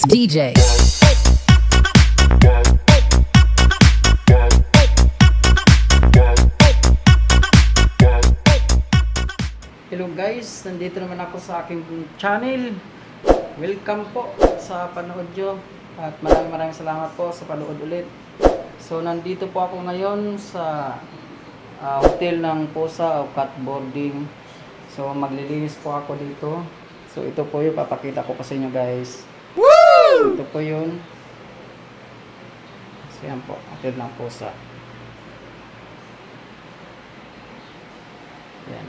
ass DJ. Hello guys, nandito naman ako sa aking channel. Welcome po sa panood nyo at maraming maraming salamat po sa panood ulit. So nandito po ako ngayon sa ah, hotel ng Posa o Cat Boarding. So maglilinis po ako dito. So ito po yung papakita ko pa sa inyo guys. Ito po yun. So yan po, hotel ng Posa. Yan.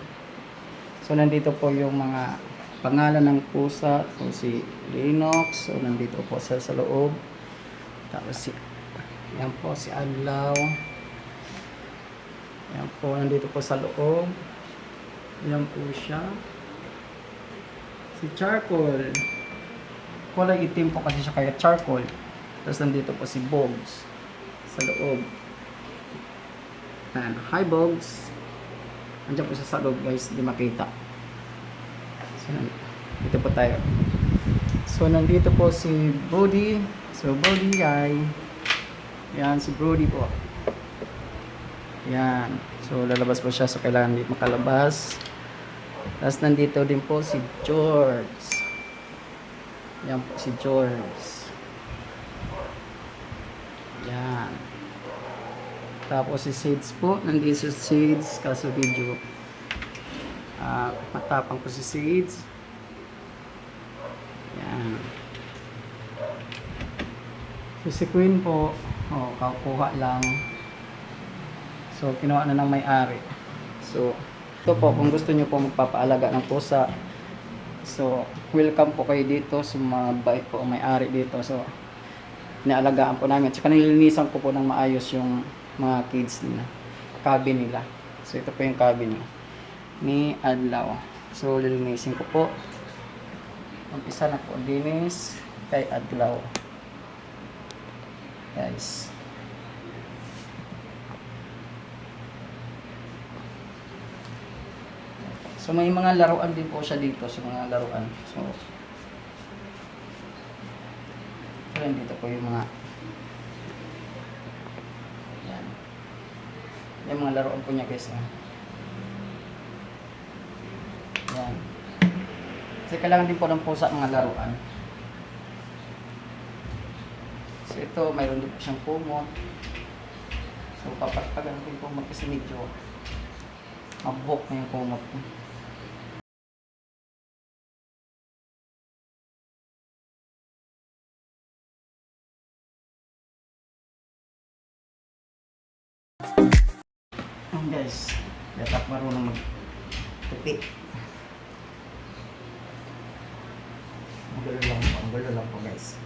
So nandito po yung mga pangalan ng pusa. So si Linux. So nandito po siya sa loob. Tapos si yan po si Adlaw. Yan po nandito po sa loob. Yan po siya. Si Charcoal. Kulay itim po kasi siya kaya Charcoal. Tapos nandito po si Bogs sa loob. Yan. Hi Bogs. Andiyan po siya sa loob guys, di makita. So, dito po tayo. So, nandito po si Brody. So, Brody ay, yan, si Brody po. Yan. So, lalabas po siya. So, kailangan makalabas. Tapos, nandito din po si George. Yan po si George. Yan. Tapos si Shades po, nandito si Shades, kaso video. Ah, matapang po si Shades. Yan. So si Queen po, oh, kakuha lang. So kinuha na ng may-ari. So ito po, kung gusto niyo po magpapaalaga ng pusa, so welcome po kayo dito sa mga bait po may-ari dito. So nialagaan po namin. Tsaka nilinisan ko po ng maayos yung mga kids nila. Cabin nila. So, ito po yung cabin niya. Ni Adlaw. So, lilinisin ko po. Umpisa na po. Dinis kay Adlaw. Guys. So, may mga laruan din po siya dito. So, mga laruan. So, Ayan, dito po yung mga yan. Yung mga laruan po niya guys. ah. Yan. Kasi kailangan din po ng pusa mga laruan. So ito, mayroon din po siyang kumot. So papagpagan din po mag kasi medyo mabuhok na yung kumot. Ayan guys, dapat marunong mag-tupi. Ang gulo lang po, ang gulo lang po guys.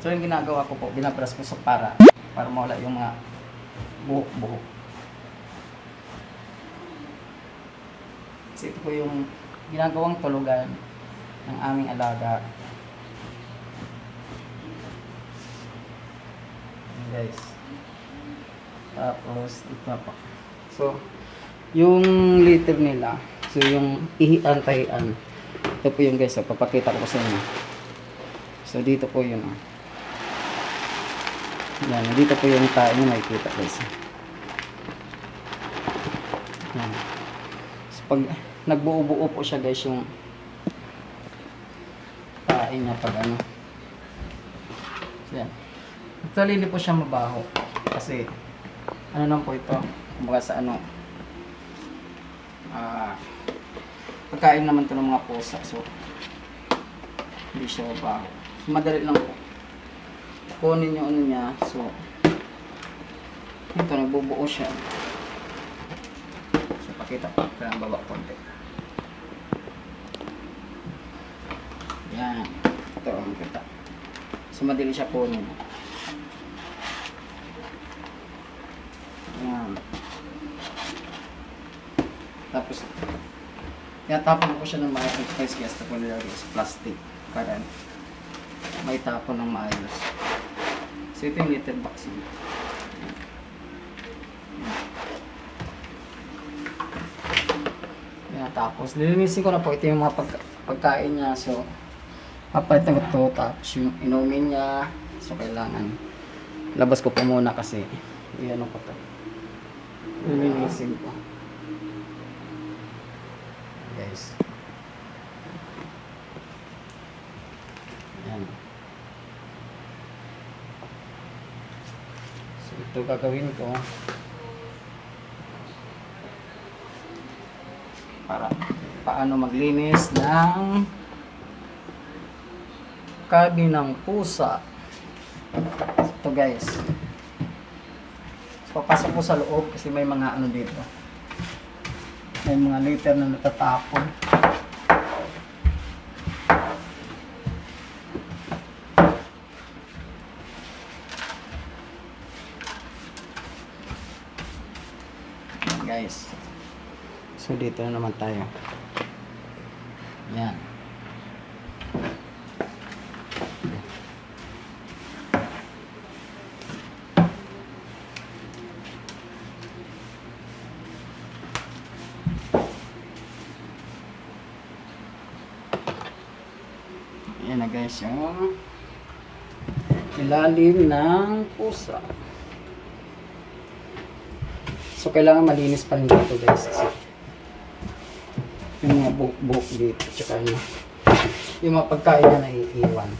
So, yung ginagawa ko po, binabras ko sa para, para mawala yung mga buhok-buhok. Kasi ito po yung ginagawang tulugan ng aming alaga. Guys. Tapos, ito po. So, yung litter nila, so yung ihian-tahian, ito po yung guys, so, papakita ko sa inyo. So, dito po yun. Oh. Yan, dito po yung tayo nyo makikita guys. Yan. So, pag nagbuo-buo po siya guys yung tae niya pag ano. So, yan. Actually, hindi po siya mabaho. Kasi, ano lang po ito, kumbaga sa ano, ah, pagkain naman to ng mga pusa. So, hindi siya mabaho. So, madali lang po. Kunin yung ano niya. So, ito, nagbubuo siya. So, pakita pa. Kailangan baba konti. Yan ito ang kita sumadili siya po nun yan tapos tinatapon ko siya ng maayos. Guys kaya ito po nilalagay sa plastic. Para may tapon ng maayos. So ito yung litter box niya. Tapos. Lilinisin ko na po. Ito yung mga pag pagkain niya. So, papalitan ko to. Tapos, yung inumin niya. So, kailangan. Labas ko po muna kasi. Iyan ko to. Lilinisin ko. Guys. Ayan. So, ito gagawin ko. Para paano maglinis ng kabinang pusa. Ito guys. So, papasok po sa loob kasi may mga ano dito. May mga liter na natatapon. Guys. So dito na naman tayo. Yan. Yan na guys yung ilalim ng pusa. So, kailangan malinis pa rin dito guys. Kasi yung mga buhok-buhok dito. Tsaka yung, yung mga pagkain na naiiwan.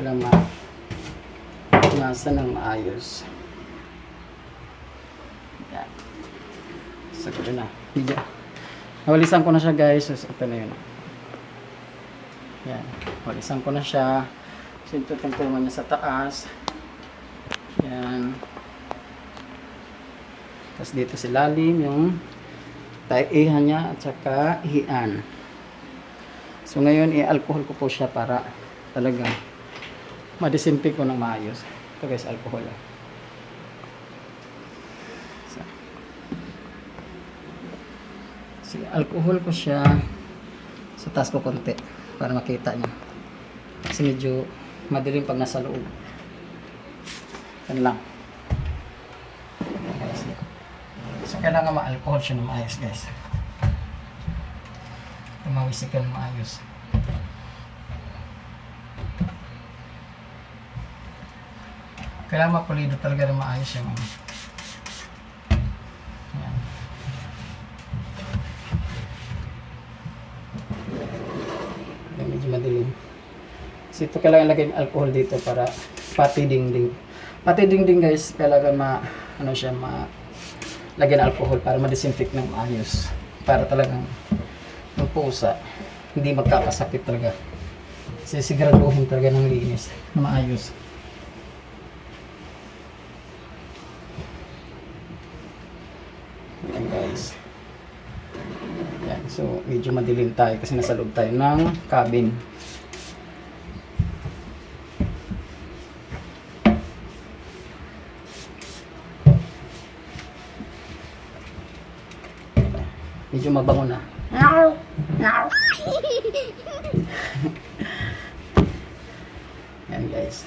Kailangan ma nasa ng maayos. Yan. Ito na. Medyo. Nawalisan ko na siya guys. So, ito na yun. Yan. Walisan ko na siya. So, ito tungtungan niya sa taas. Yan. Tapos dito sa lalim yung taihan niya at saka ihian. So ngayon i-alcohol ko po siya para talaga madisinfect ko ng maayos. Ito guys, alcohol. ah. So, so alcohol ko siya sa taas ko konti para makita niya. Kasi medyo madilim pag nasa loob. Yan lang. So, kailangan ma-alcohol siya ng maayos, guys. Tumawisikan maayos. Kailangan mapulido talaga ng maayos yung ano. So, ito kailangan lagay ng alcohol dito para pati dingding. Pati dingding guys, kailangan ma, ano siya, ma, lagyan ng alcohol para ma-disinfect ng maayos. Para talagang yung pusa, hindi magkakasakit talaga. Sisiguraduhin talaga ng linis na maayos. Yan guys. Yan. So, medyo madilim tayo kasi nasa loob tayo ng cabin. Medyo mabango na. Yan guys.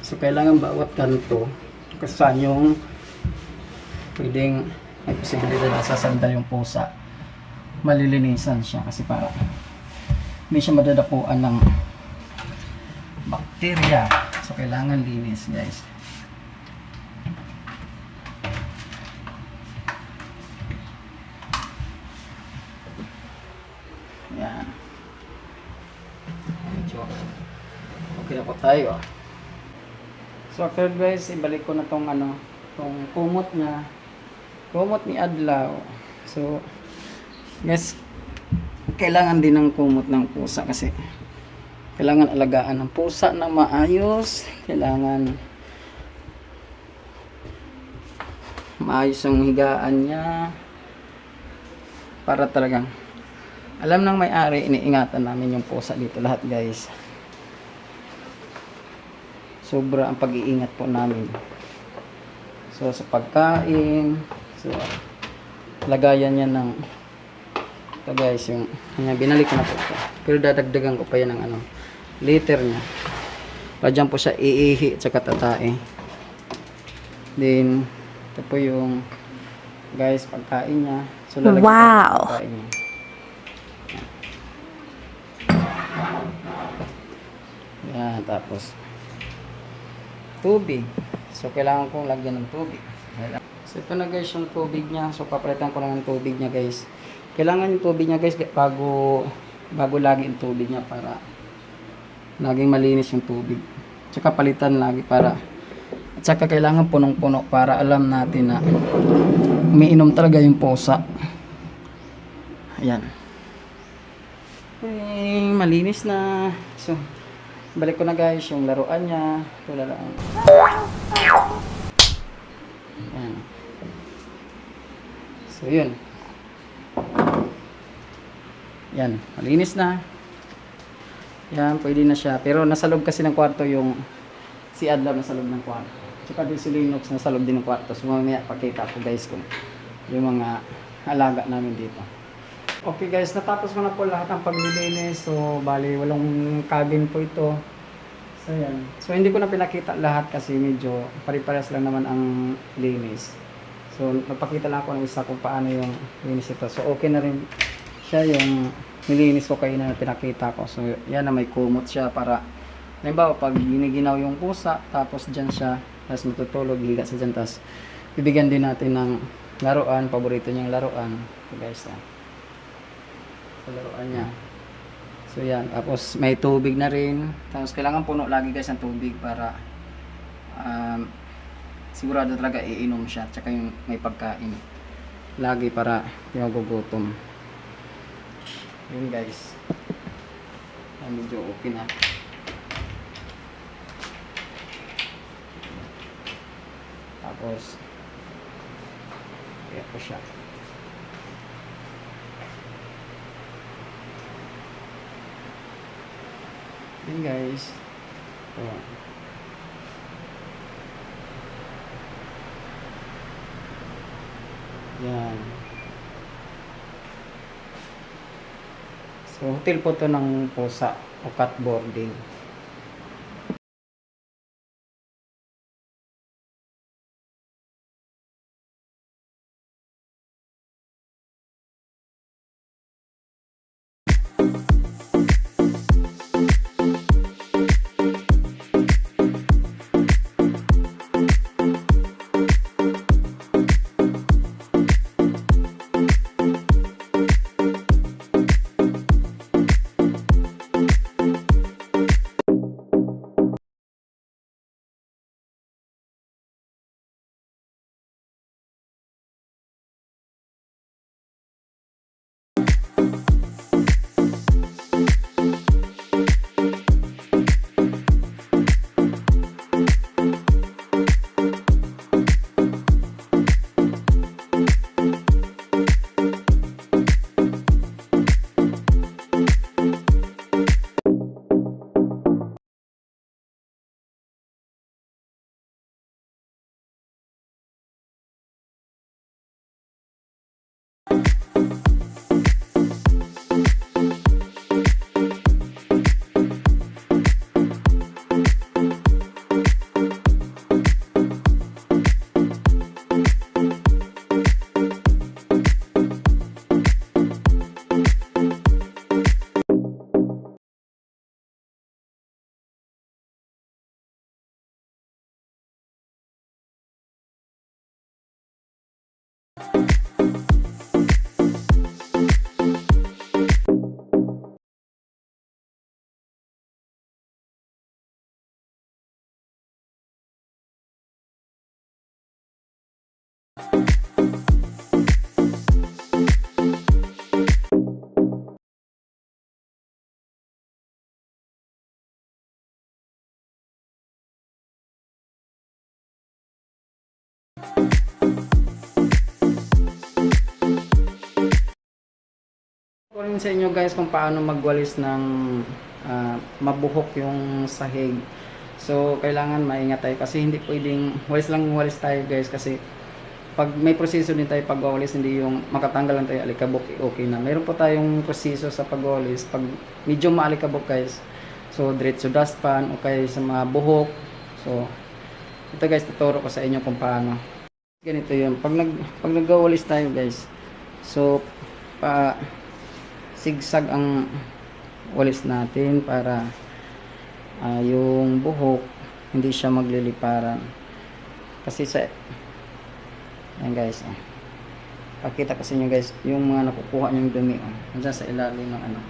So kailangan bawat kanto kasi saan yung pwedeng may posibilidad na sasandal yung pusa. Malilinisan siya kasi para hindi siya madadapuan ng bakterya. So kailangan linis guys. Yan. Medyo okay na po tayo. So after guys, ibalik ko na tong ano, tong kumot niya. Kumot ni Adlaw. So guys, kailangan din ng kumot ng pusa kasi kailangan alagaan ng pusa ng maayos. Kailangan maayos ang higaan niya para talagang alam ng may-ari, iniingatan namin yung pusa dito lahat guys. Sobra ang pag-iingat po namin. So sa pagkain, so lagayan niya ng ito guys, yung yan, binalik ko na po ito. Pero dadagdagan ko pa yan ng ano, liter niya. Padyan po siya iihi at saka tatae. Then, ito po yung guys, pagkain niya. So, Wow. pagkain niya. Yan, tapos tubig. So, kailangan kong lagyan ng tubig. So, ito na guys yung tubig niya. So, papalitan ko lang ng tubig niya guys. Kailangan yung tubig niya guys bago bago lagi yung tubig niya para laging malinis yung tubig. Tsaka palitan lagi para at saka kailangan punong-puno para alam natin na umiinom talaga yung pusa. Ayan. Eh, malinis na. So, balik ko na guys yung laruan niya. Ito lang. Ayan. So, yun. Yan, malinis na. Yan, pwede na siya. Pero nasa loob kasi ng kwarto yung si Adlam nasa loob ng kwarto. Tsaka din si Linux nasa loob din ng kwarto. So mamaya pakita ko guys kung yung mga alaga namin dito. Okay guys, natapos ko na po lahat ng paglilinis. So bali, walong cabin po ito. So yan. So hindi ko na pinakita lahat kasi medyo pare-pares lang naman ang linis. So napakita lang ako ng isa kung paano yung linis ito. So okay na rin siya yung nilinis ko kayo na pinakita ko. So, yan na may kumot siya para, halimbawa, pag giniginaw yung pusa, tapos dyan siya, tapos matutulog, higa sa dyan, tapos bibigyan din natin ng laruan, paborito niyang laruan. Ito guys, yan. Laruan niya. So, yan. Tapos, may tubig na rin. Tapos, kailangan puno lagi guys ng tubig para um, sigurado talaga iinom siya. Tsaka yung may pagkain. Lagi para hindi magugutom. Yun guys. Yan, medyo okay na. Tapos, kaya ko siya. Yun guys. So, yan. So, hotel po to ng pusa o cat boarding. Ko rin sa inyo guys kung paano magwalis ng ah, mabuhok yung sahig. So, kailangan maingat tayo kasi hindi pwedeng walis lang walis tayo guys kasi pag may proseso din tayo pagwawalis, hindi yung makatanggal lang tayo alikabok, okay na. Meron po tayong proseso sa pagwawalis. Pag medyo maalikabok guys, so diretso dustpan o kaya sa mga buhok. So, Ito guys, tuturo ko sa inyo kung paano. Ganito yun. Pag, nag, pag nagwawalis tayo guys, so, pa, sigsag ang walis natin para ah, yung buhok hindi siya magliliparan. Kasi sa, yan guys, oh. Pakita ko sa inyo guys, yung mga nakukuha niyong dumi, oh. Nandiyan sa ilalim ng ano.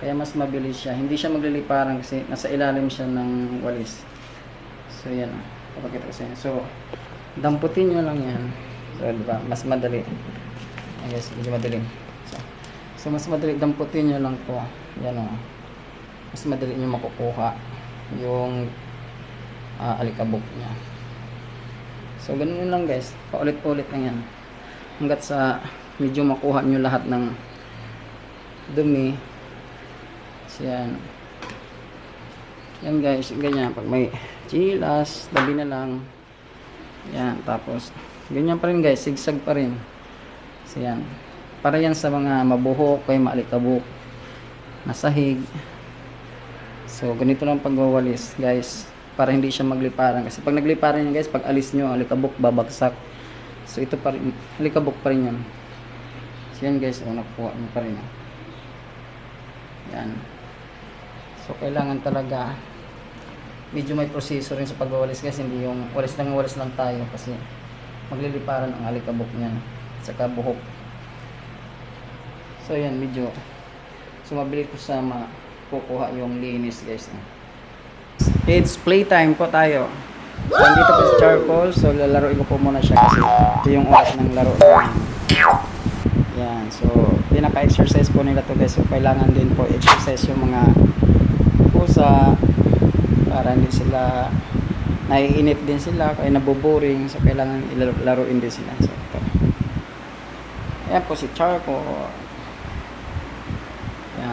Kaya mas mabilis siya. Hindi siya magliliparan kasi nasa ilalim siya ng walis. So yan, oh. Papakita ko sa inyo. So, damputin nyo lang yan. So, di ba? Mas madali. Ayan guys, medyo madali. So, mas madali damputin nyo lang to. Yan o. Mas madali nyo makukuha yung ah, alikabok niya. So, ganun lang guys. Paulit-ulit lang yan. Hanggat sa medyo makuha nyo lahat ng dumi. So, yan. Yan guys, ganyan. Pag may chilas, tabi na lang. Yan, tapos, ganyan pa rin guys, sigsag pa rin. So, yan. Para yan sa mga mabuhok, kay maalikabok, nasahig. So, ganito lang pagwawalis, guys. Para hindi siya magliparan. Kasi pag nagliparan yan, guys, pag alis nyo, alikabok, babagsak. So, ito pa rin, alikabok pa rin yan. So, yan guys, oh, nakuha nyo pa rin. oh. Yan. So, kailangan talaga medyo may proseso rin sa pagwawalis guys hindi yung walis lang walis lang tayo kasi magliliparan ang alikabok niyan sa buhok so yan medyo sumabili ko sa makukuha yung linis guys. It's playtime po tayo. So andito po si charcoal. So lalaroin ko po muna siya kasi ito yung oras ng laro yan so pinaka exercise po nila to guys. So kailangan din po exercise yung mga pusa para hindi sila naiinip din sila kaya naboboring. So kailangan ilaruin din sila. So ito. Ayan po si Charco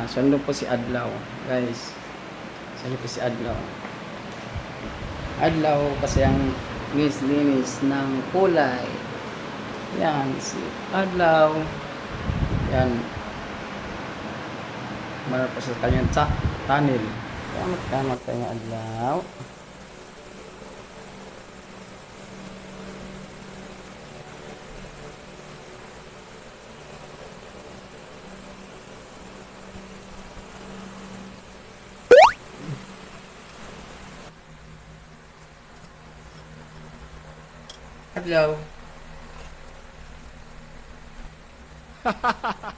so andun po si Adlaw? Guys andun po si Adlaw? Adlaw kasi ang linis ng kulay. Yan si Adlaw. Yan. Mara po sa kanyang ta tunnel. Kamat kamat kayo adlaw. Adlaw.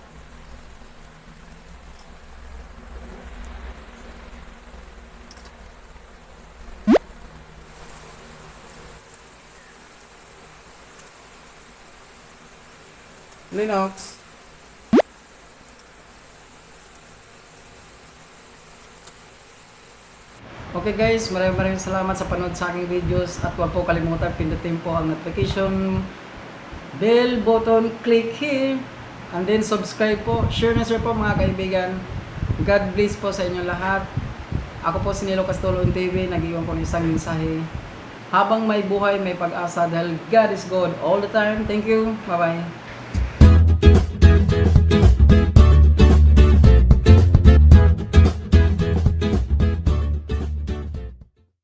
Linux. Okay guys, maraming maraming salamat sa panood sa aking videos at huwag po kalimutan pindutin po ang notification bell button, click here and then subscribe po, share na share po mga kaibigan. God bless po sa inyo lahat. Ako po si Nilo Castolon TV, nag-iwan ko ng isang mensahe. Habang may buhay, may pag-asa dahil God is good all the time. Thank you. Bye-bye.